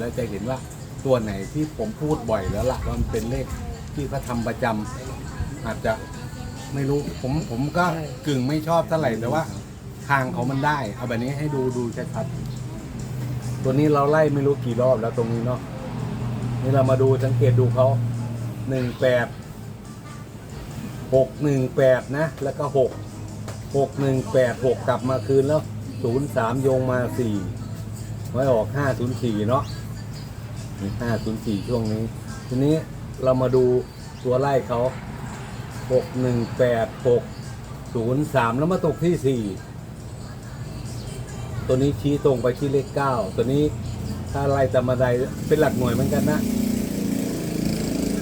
แล้วจะเห็นว่าตัวไหนที่ผมพูดบ่อยแล้วล่ะว่ามันเป็นเลขที่เขาทำประจำอาจจะไม่รู้ผมผมก็กึ่งไม่ชอบเท่าไหร่แต่ว่า ทางเขามันได้เอาแบบนี้ให้ดูดูชัดๆตัวนี้เราไล่ไม่รู้กี่รอบแล้วตรงนี้เนาะนี่เรามาดูสังเกตดูเขาหนึ่งแปดหกหนึ่งแปดนะ แล้วก็หกหกหนึ่งแปดหกกลับมาคืนแล้วศูนย์สามโยงมาสี่ไว้ออกห้าศูนย์สี่เนาะ ห้าศูนย์สี่ช่วงนี้ ทีนี้เรามาดูตัวไล่เขาหกหนึ่งแปดหกศูนย์สามแล้วมาตกที่สี่ตัวนี้ชี้ตรงไปที่เลขเก้าตัวนี้ถ้าไล่ตามาไดเป็นหลักหน่วยเหมือนกันนะ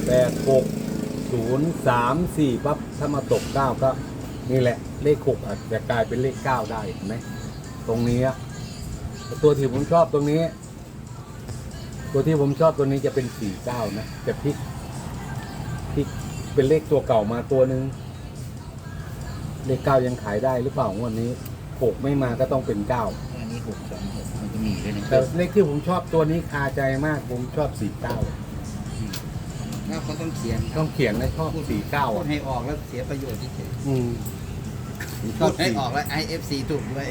แปดหกศูนย์สามสี่ปั๊บถ้ามาตกเก้าก็นี่แหละเลขหกอาจจะกลายเป็นเลขเก้าได้เห็นไหมตรงนี้ตัวที่ผมชอบตรงนี้ ตัวที่ผมชอบตัวนี้จะเป็นสี่เก้านะจะพลิกพลิกเป็นเลขตัวเก่ามาตัวหนึ่งเลขเก้ายังขายได้หรือเปล่างวดนี้หกไม่มาก็ต้องเป็นเก้าอันนี้หกสองหกมันจะมีด้วยนะแต่เลขที่ผมชอบตัวนี้คาใจมากผมชอบสี่เก้าถ้าเขาต้องเขียนต้องเขียนและชอบสี่เก้าพูดอะให้ออกแล้วเสียประโยชน์ที่เฉยอืมผมชพูอบดให้สี่ออกแล้ว IFC ถูกด้วย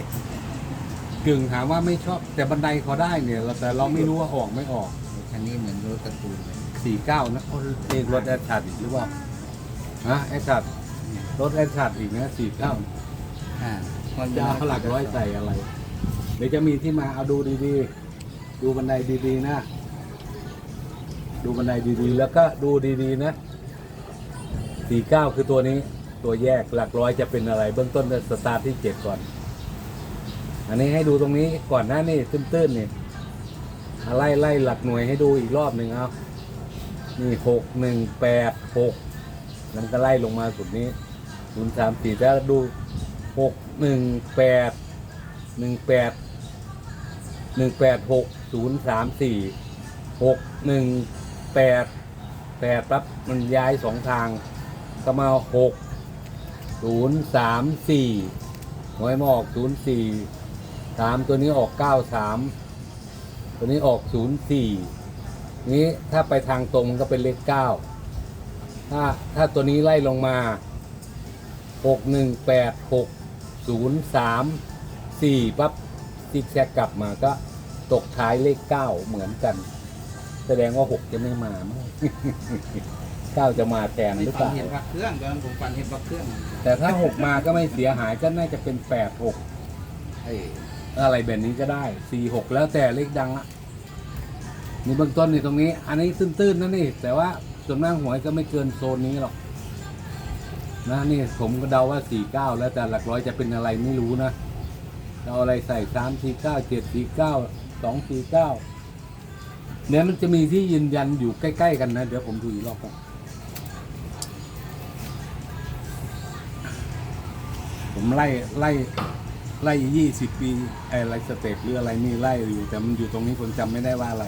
กึ่งถามว่าไม่ชอบแต่บันไดเขาได้เนี่ยเราแต่เราไม่รู้ว่าออกไม่ออกคันนี้เหมือนรถการ์ตูนเลยสี่เก้านะโอ้เลขรถแอดชาร์ดอีกหรือเปล่าฮะแอดชาร์ดรถแอดชาร์ดอีกนะสี่เก้าอ่าคนจะเอาหลักร้อยใส่อะไรเดี๋ยวจะมีที่มาเอาดูดีๆ ดูบันไดดีๆนะ ดูบันไดดีๆ แล้วก็ดูดีๆนะสี่เก้าคือตัวนี้ตัวแยกหลักร้อยจะเป็นอะไร เบื้องต้นจะสตาร์ทที่เจ็ดก่อน อันนี้ให้ดูตรงนี้ก่อนหน้านี่ตื้นๆนี่ไล่ไล่หลักหน่วยให้ดูอีกรอบหนึ่งเอานี่หกหนึ่งแปดหกแล้วก็ไล่ลงมาสุดนี้ศูนย์สามสี่ถ้าดูหกหนึ่งแปดหนึ่งแปดหนึ่งแปดหกศูนย์สามสี่หกหนึ่งแปดแปดปั๊บมันย้ายสองทาง ก็มาหกศูนย์สามสี่หวยมาออกศูนย์สี่ สามตัวนี้ออกเก้าสามตัวนี้ออกศูนย์สี่นี้ถ้าไปทางตรงมันก็เป็นเลขเก้าถ้าถ้าตัวนี้ไล่ลงมาหกหนึ่งแปดหกศูนย์สามสี่ปั๊บซิกแซกกลับมาก็ตกท้ายเลขเก้าเหมือนกัน แสดงว่าหกจะไม่มามั้งเก้าจะมาแทนหรือเปฝันล่า เห็นพักเครื่องตอนนั้นผมฝันเห็นพักเครื่อง แต่ถ้าหกมาก็ไม่เสียหายก็น่าจะเป็นแปดหกเอะไรแบบนี้ก็ได้สี่หกแล้วแต่เลขดังละนี่เบื้องต้นนี่ตรงนี้ อันนี้ตื้นๆนะนี่ แต่ว่าส่วนมากหวยก็ไม่เกินโซนนี้หรอกนะนี่ผมก็เดาว่าสี่เก้าแล้วแต่หลักร้อยจะเป็นอะไรไม่รู้นะเราอะไรใส่สามสี่เก้าเจ็ดสี่เก้าสองสี่เก้าเนี่ยมันจะมีที่ยืนยันอยู่ใกล้ ๆ กันนะ เดี๋ยวผมดูอีกรอบก่อนผมไล่ไล่ ไล่ยี่สิบปีไอ้ไรสเต็ปหรืออะไรนี่ไล่อยู่แต่มันอยู่ตรงนี้ผมจำไม่ได้ว่าอะไร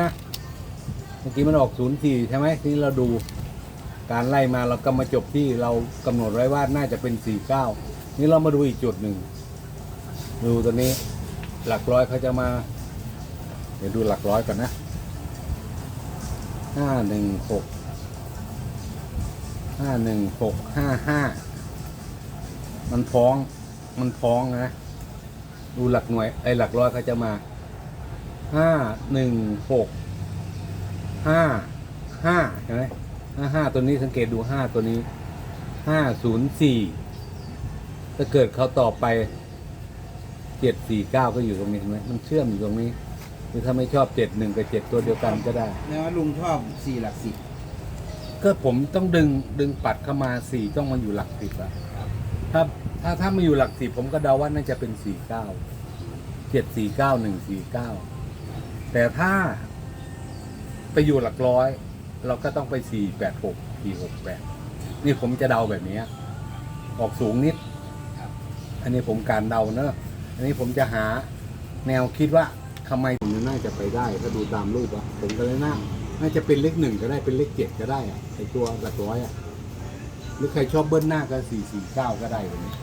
นะเมื่อกี้มันออกศูนย์สี่ใช่ไหมที่เราดูการไล่มาเราก็มาจบที่เรากำหนดไว้ว่าน่าจะเป็นสี่เก้านี่เรามาดูอีกจุดหนึ่งดูตัวนี้ หลักร้อยเขาจะมา เดี๋ยวดูหลักร้อยก่อนนะห้าหนึ่งหกห้าหนึ่งหกห้าห้ามันฟ้องมันฟ้องนะ ดูหลักหน่วยไอ้หลักร้อยเขาจะมาห้าหนึ่งหกห้าห้าเห็นไหมห้าห้าตัวนี้สังเกตดูห้าตัวนี้ห้าศูนย์สี่ถ้าเกิดเขาต่อไป เจ็ดสี่เก้าก็อยู่ตรงนี้เห็นไหมมันเชื่อมอยู่ตรงนี้หรือถ้าไม่ชอบเจ็ดหนึ่งกับเจ็ดตัวเดียวกันก็ได้ แม้ว่าลุงชอบสี่หลักสิบก็ผมต้องดึงดึงปัดเข้ามาสี่ต้องมาอยู่หลักสิบอะถ้าถ้าถ้ามาอยู่หลักสิบผมก็เดาว่าน่าจะเป็นสี่เก้าเจ็ดสี่เก้าหนึ่งสี่เก้าแต่ถ้าไปอยู่หลักร้อย เราก็ต้องไปสี่แปดหกสี่หกแปดนี่ผมจะเดาแบบนี้ ออกสูงนิด อันนี้ผมการเดาเนอะ อันนี้ผมจะหาแนวคิดว่าทำไมผมน่าจะไปได้ถ้าดูตามรูปอะผมก็เลยน่าน่าจะเป็นเลขหนึ่งก็ได้เป็นเลขเจ็ดก็ได้อะไอตัวหลักร้อยอะหรือใครชอบเบิ้ลหน้าก็สี่สี่เก้าก็ได้แบบนี้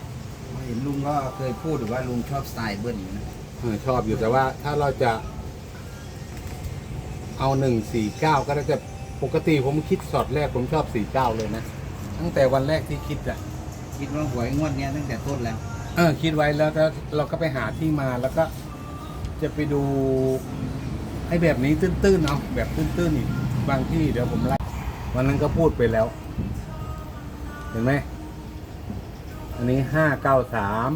เห็นลุงก็เคยพูดหรือว่าลุงชอบสไตล์เบิ้ลอยู่นะเออชอบอยู่แต่ว่าถ้าเราจะ เอาหนึ่งสี่เก้าก็ได้แต่ปกติผมคิดสอดแรกผมชอบสี่เก้าเลยนะตั้งแต่วันแรกที่คิดอะคิดว่าหวยงวดเนี้ยตั้งแต่ต้นแล้ว เออคิดไว้แล้วแล้วเราก็ไปหาที่มาแล้วก็จะไปดูไอ้แบบนี้ตื้นๆเอาแบบตื้นๆอีกบางที่เดี๋ยวผมไล่วันนั้นก็พูดไปแล้ว เห็นไหมอันนี้ห้าเก้าสาม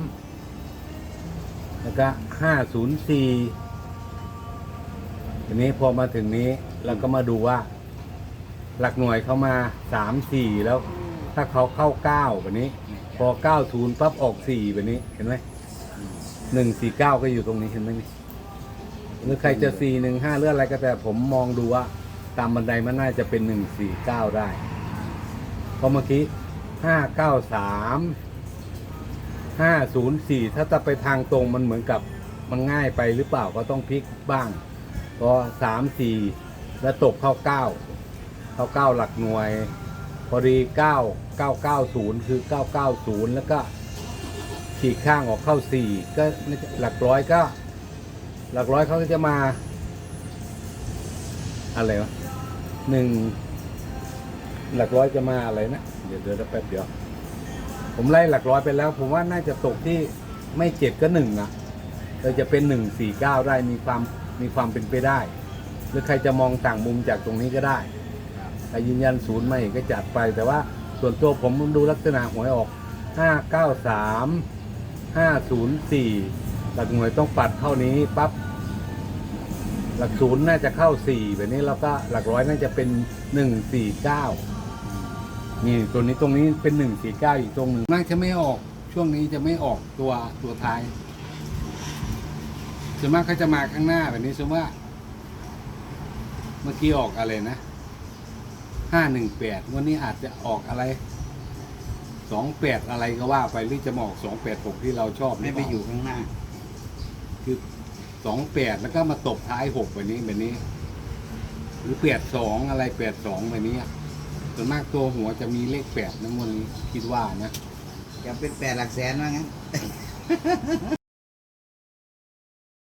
แล้วก็ห้าศูนย์สี่ทีนี้พอมาถึงนี้เราก็มาดูว่า หลักหน่วยเข้ามาสามสี่แล้ว ถ้าเขาเข้าเก้าแบบนี้ พอเก้าศูนย์ปั๊บออกสี่แบบนี้เห็นไหมหนึ่งสี่เก้าก็อยู่ตรงนี้เห็นไหมนี่หรือใครจะสี่หนึ่งห้าเรื่องอะไรก็แต่ผมมองดูว่า ตามบันไดมันน่าจะเป็นหนึ่งสี่เก้าได้เพราะเมื่อกี้ห้าเก้าสามห้าศูนย์สี่ถ้าจะไปทางตรงมันเหมือนกับมันง่ายไปหรือเปล่าก็ต้องพลิกบ้างพอสามสี่แล้วตกเข้าเก้าเข้าเก้าหลักหน่วย พอดีเก้าเก้าเก้าศูนย์คือเก้าเก้าศูนย์แล้วก็ขีดข้างออกเข้าสี่ก็หลักร้อยก็ หลักร้อยเขาก็จะมา อะไรวะหนึ่งหลักร้อยจะมาอะไรนะ เดี๋ยวเดี๋ยวแป๊บเดียว ผมไล่หลักร้อยไปแล้ว ผมว่าน่าจะตกที่ไม่เจ็ดก็หนึ่งอะเราจะเป็นหนึ่งสี่เก้าได้มีความมีความเป็นไปได้ หรือใครจะมองต่างมุมจากตรงนี้ก็ได้ ถ้ายืนยันศูนย์ไม่ก็จัดไป แต่ว่าส่วนตัวผมดูลักษณะหวยออกห้าเก้าสามห้าศูนย์สี่หลักหน่วยต้องปัดเท่านี้ปั๊บหลักศูนย์น่าจะเข้าสี่แบบนี้แล้วก็หลักร้อยน่าจะเป็นหนึ่งสี่เก้านี่ตัวนี้ตรงนี้เป็นหนึ่งสี่เก้าอีกตรงหนึ่งน่าจะไม่ออกช่วงนี้จะไม่ออกตัวตัวท้ายส่วนมากเขาจะมาข้างหน้าแบบนี้สมมติว่า เมื่อกี้ออกอะไรนะ ห้าหนึ่งแปดวันนี้อาจจะออกอะไรสองแปดอะไรก็ว่าไปหรือจะมาออกสองแปดหกที่เราชอบหรืไม่เปไปล่าอยู่ข้างหน้า คือสองแปดแล้วก็มาตบท้ายหกแบบนี้แบบนี้ หรือแปดสองอะไรแปดสองแบบนี้อะส่วนมากตัวหัวจะมีเลขแปดนะมันคิดว่านะ จะเป็นแปดหลักแสนว่างั้น